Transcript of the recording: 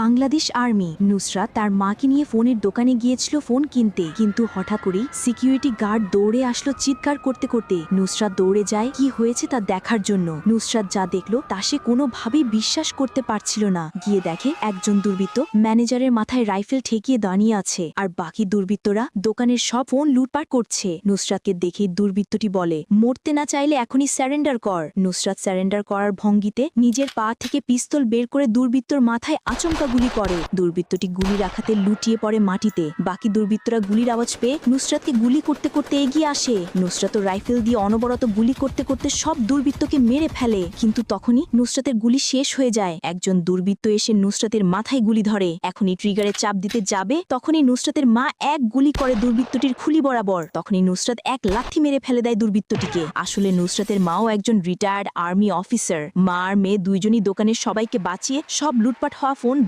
Bangladesh army, Nusrat তার মাকে নিয়ে ফোনের দোকানে গিয়েছিল ফোন কিনতে। কিন্তু হঠাৎ করেই সিকিউরিটি গার্ড দৌড়ে আসলো চিৎকার করতে করতে। নুসরাত দৌড়ে যায়, কি হয়েছে তা দেখার জন্য। নুসরাত যা দেখল তা সে কোনোভাবেই বিশ্বাস করতে পারছিল না। গিয়ে দেখে একজন দুর্বৃত্ত ম্যানেজারের মাথায় রাইফেল ঠেকিয়ে দাঁড়িয়ে আছে। আর বাকি দুর্বৃত্তরা দোকানের সব ফোন লুটপাট করছে। নুসরাতকে দেখে দুর্বৃত্তটি বলে, মরতে না চাইলে এখনই স্যারেন্ডার কর। নুসরাত স্যারেন্ডার করার ভঙ্গিতে নিজের পা থেকে পিস্তল বের করে দুর্বৃত্তর মাথায় আচমকা গুলি করে। দুর্বৃত্তটি গুলি রাখাতে লুটিয়ে পড়ে মাটিতে। বাকি দুর্বৃত্তরা গুলির আওয়াজ পেয়ে নুসরাতকে গুলি করতে করতে এগিয়ে আসে। নুসরাত রাইফেল দিয়ে অনবরত গুলি করতে করতে সব দুর্বৃত্তকে মেরে ফেলে। কিন্তু তখনই নুসরাতের গুলি শেষ হয়ে যায়। একজন দুর্বৃত্ত এসে নুসরাতের মাথায় গুলি ধরে। এখনই ট্রিগারে চাপ দিতে যাবে, তখনই নুসরাতের মা এক গুলি করে দুর্বৃত্তটির খুলি বরাবর। তখনই নুসরাত এক লাথি মেরে ফেলে দেয় দুর্বৃত্তটিকে। আসলে নুসরাতের মাও একজন রিটায়ার্ড আর্মি অফিসার। মা আর মেয়ে দুইজনই দোকানের সবাইকে বাঁচিয়ে সব লুটপাট হওয়া ফোন